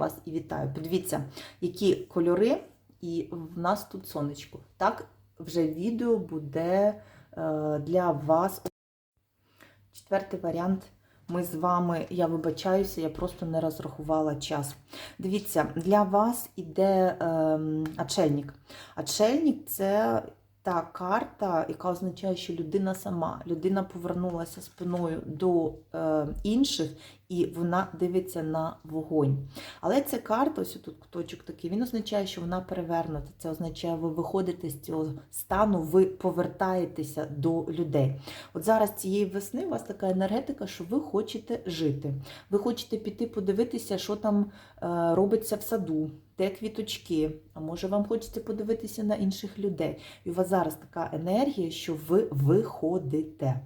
вас і вітаю. Подивіться, які кольори, і в нас тут сонечко. Так, вже відео буде е, для вас. Четвертий варіант. Ми з вами, я вибачаюся, я просто не розрахувала час. Дивіться, для вас іде ем, очельник. Очельник це та карта, яка означає, що людина сама, людина повернулася спиною до е, інших, і вона дивиться на вогонь. Але ця карта, ось тут куточок такий, він означає, що вона перевернута. Це означає, ви виходите з цього стану, ви повертаєтеся до людей. От зараз цієї весни у вас така енергетика, що ви хочете жити. Ви хочете піти подивитися, що там е, робиться в саду, де квіточки. А може вам хочеться подивитися на інших людей. І у вас зараз така енергія, що ви виходите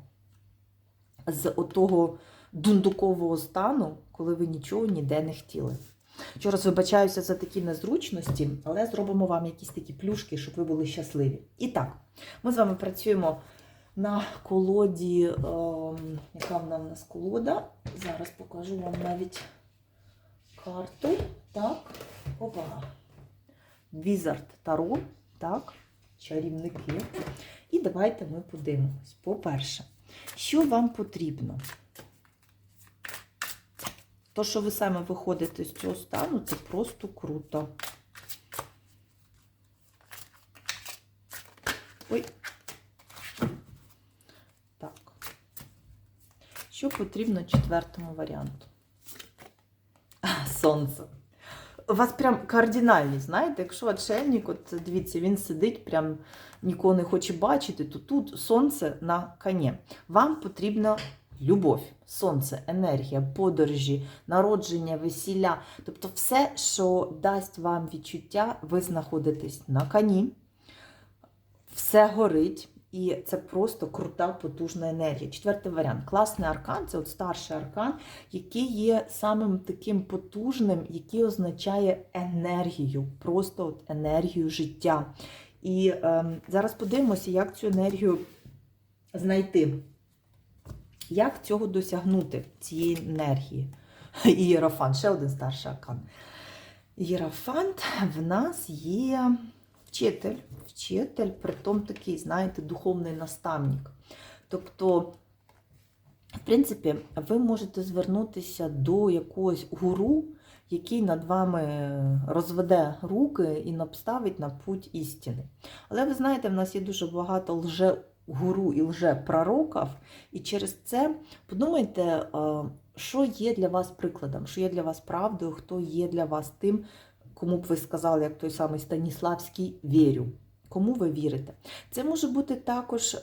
з отого дундукового стану, коли ви нічого ніде не хотіли. Ще раз вибачаюся за такі незручності, але зробимо вам якісь такі плюшки, щоб ви були щасливі. І так, ми з вами працюємо на колоді, ем, яка в нас колода. Зараз покажу вам навіть карту. Так, опа. Візард Таро, так, чарівники. І давайте ми подивимось. По-перше, що вам потрібно? То, що ви саме виходите з цього стану, це просто круто. Ой. Так. Що потрібно четвертому варіанту? Сонце. У вас прям кардинальні, знаєте, якщо отшельник, от дивіться, він сидить, прям нікого не хоче бачити, то тут сонце на коні. Вам потрібна любов, сонце, енергія, подорожі, народження, весілля. Тобто все, що дасть вам відчуття, ви знаходитесь на коні, все горить. І це просто крута, потужна енергія. Четвертий варіант. Класний аркан це от старший аркан, який є самим таким потужним, який означає енергію, просто от енергію життя. І е, зараз подивимося, як цю енергію знайти. Як цього досягнути, цієї енергії? Ієрофант, ще один старший аркан. Єрофант в нас є вчитель, вчитель, притом такий, знаєте, духовний наставник. Тобто, в принципі, ви можете звернутися до якогось гуру, який над вами розведе руки і наставить на путь істини. Але ви знаєте, в нас є дуже багато лже гуру і лже-пророків, і через це подумайте, що є для вас прикладом, що є для вас правдою, хто є для вас тим, кому б ви сказали, як той самий Станіславський, вірю. Кому ви вірите? Це може бути також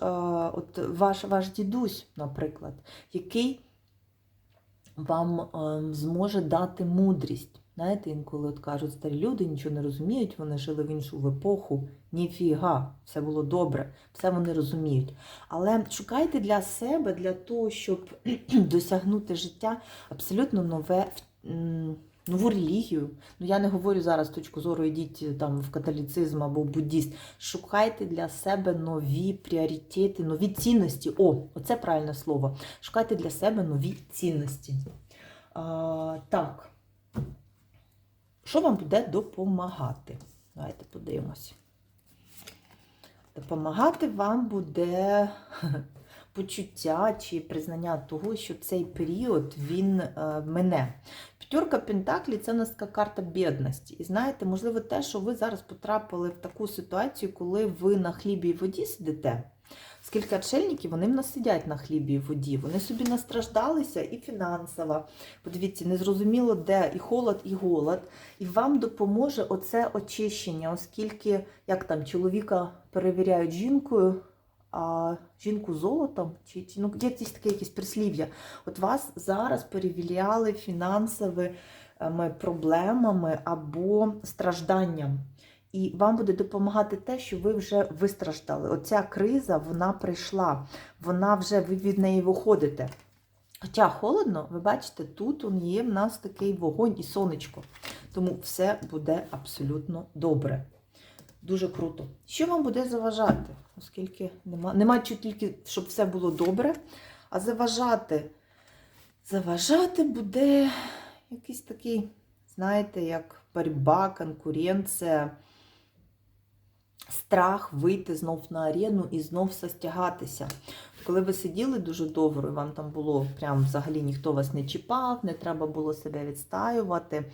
от ваш, ваш дідусь, наприклад, який вам зможе дати мудрість. Знаєте, інколи от кажуть, старі люди нічого не розуміють, вони жили в іншу епоху. Ніфіга, все було добре, все вони розуміють. Але шукайте для себе, для того, щоб досягнути життя абсолютно нове, нову релігію. Ну, я не говорю зараз з точки зору, йдіть там в католіцизм або буддіст. Шукайте для себе нові пріоритети, нові цінності. О, оце правильне слово. Шукайте для себе нові цінності. А, Так. Що вам буде допомагати? Давайте подивимось. Допомагати вам буде почуття чи признання того, що цей період він е, мене. П'ятерка Пентаклі це у нас така карта бідності. І знаєте, можливо, те, що ви зараз потрапили в таку ситуацію, коли ви на хлібі і воді сидите. Скільки отшельників, вони в нас сидять на хлібі і воді. Вони собі настраждалися і фінансово. Подивіться, незрозуміло, де і холод, і голод. І вам допоможе оце очищення, оскільки, як там, чоловіка перевіряють жінкою, а жінку золотом, чи, чи ну, є якісь таке якісь прислів'я. От вас зараз перевіряли фінансовими проблемами або стражданням. І вам буде допомагати те, що ви вже вистраждали. Оця криза, вона прийшла, вона вже ви від неї виходите. Хоча холодно, ви бачите, тут он є в нас такий вогонь і сонечко. Тому все буде абсолютно добре. Дуже круто. Що вам буде заважати? Оскільки нема, нема тільки, щоб все було добре, а заважати. Заважати буде якийсь такий знаєте, як боротьба, конкуренція, страх вийти знов на арену і знов состягатися. Коли ви сиділи дуже довго, і вам там було прям взагалі ніхто вас не чіпав, не треба було себе відстаювати,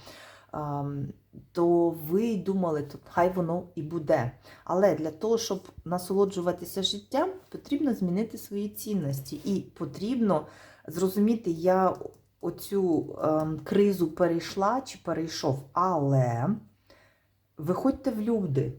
то ви думали, то хай воно і буде. Але для того, щоб насолоджуватися життям, потрібно змінити свої цінності. І потрібно зрозуміти, я оцю ем, кризу перейшла чи перейшов, але виходьте в люди.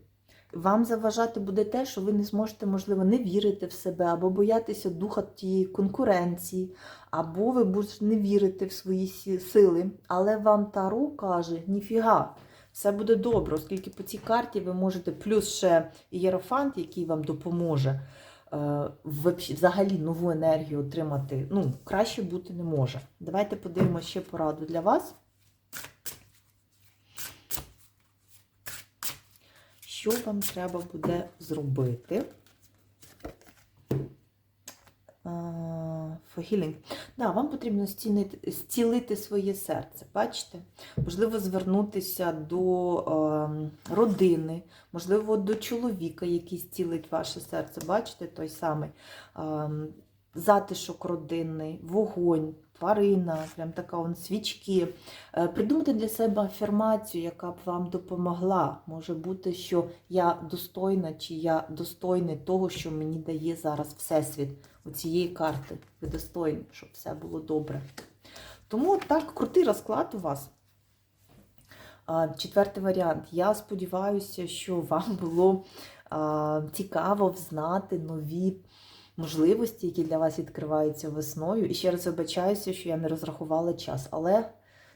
Вам заважати буде те, що ви не зможете, можливо, не вірити в себе, або боятися духа тієї конкуренції, або ви не вірити в свої сили. Але вам Таро каже, ніфіга, все буде добре, оскільки по цій карті ви можете, плюс ще ієрофант, який вам допоможе, е, взагалі нову енергію отримати. Ну, краще бути не може. Давайте подивимося ще пораду для вас. Що вам треба буде зробити? Healing. Да, вам потрібно зцінити, зцілити своє серце. Бачите? Можливо, звернутися до ем, родини, можливо, до чоловіка, який зцілить ваше серце. Бачите, той самий ем, затишок родинний, вогонь, тварина, прям така он свічки. Е, Придумайте для себе афірмацію, яка б вам допомогла. Може бути, що я достойна чи я достойний того, що мені дає зараз Всесвіт у цієї карти. Ви достойні, щоб все було добре. Тому так, крутий розклад у вас. Четвертий варіант. Я сподіваюся, що вам було цікаво взнати нові можливості, які для вас відкриваються весною. І ще раз вибачаюся, що я не розрахувала час. Але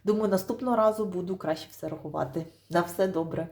думаю, наступного разу буду краще все рахувати. На все добре.